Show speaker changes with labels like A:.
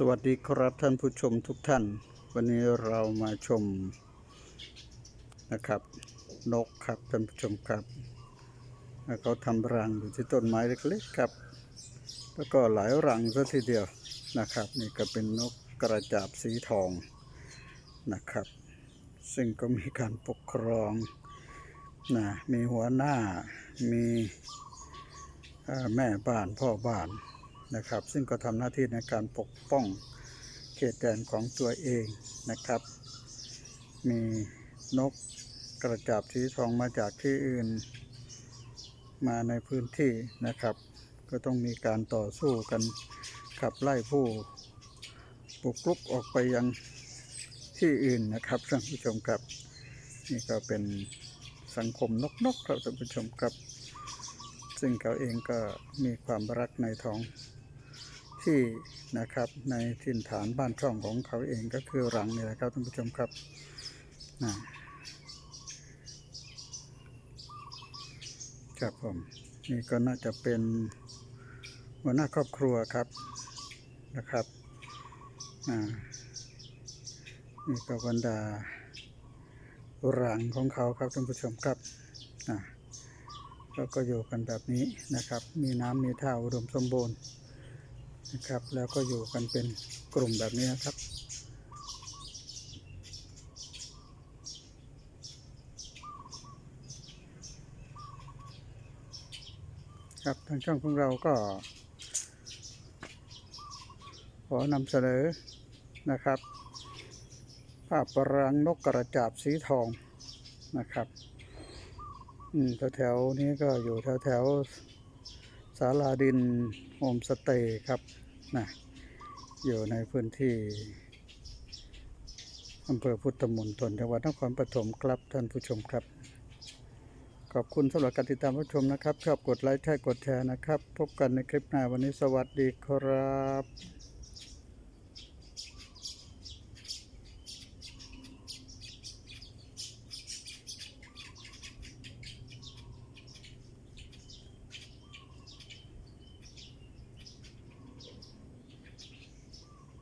A: สวัสดีครับท่านผู้ชมทุกท่าน วันนี้เรามาชมนะครับ นกครับท่านผู้ชมครับเขาทำรังอยู่ที่ต้นไม้เล็กๆครับ แล้วก็หลายรังซะทีเดียวนะครับ นี่ก็เป็นนกกระจาบสีทองนะครับ ซึ่งก็มีการปกครองนะมีหัวหน้ามีแม่บ้านพ่อบ้าน นะครับ ซึ่งก็ทำหน้าที่ในการปกป้องเขตแดนของตัวเองนะครับ มีนกกระจาบสีทองมาจากที่อื่นมาในพื้นที่นะครับ ก็ต้องมีการต่อสู้กันขับไล่ผู้บุกรุกออกไปยังที่อื่นนะครับท่านผู้ชมครับ นี่ก็เป็นสังคมนกๆครับท่านผู้ชมครับ ซึ่งเขาเองก็มีความรักในท้อง ที่นะครับในถิ่นฐานบ้านช่องของเขาเองก็คือรังนี่แหละครับท่านผู้ชมครับนะครับผมนี่ก็น่าจะเป็นหัวหน้าครอบครัวครับนะครับนี่ก็บรรดารังของเขาครับท่านผู้ชมครับอ่าแล้วก็อยู่กันแบบนี้นะครับ มีน้ำมีท่าอุดมสมบูรณ์ นะครับ แล้วก็อยู่กันเป็นกลุ่มแบบนี้นะครับ ครับทางช่องของเราก็ ขอนำเสนอนะครับ ภาพปรังนกกระจาบสีทองนะครับ อืมแถวๆนี้ก็อยู่แถวๆ ศาลาดินโฮมสเตย์ครับนะอยู่ในพื้นที่อำเภอพุทธมณฑลจังหวัดนครปฐมครับท่านผู้ชมครับ ขอบคุณสำหรับการติดตามรับชมนะครับ ชอบกดไลค์ใช่กดแชร์นะครับ พบกันในคลิปหน้าวันนี้สวัสดีครับ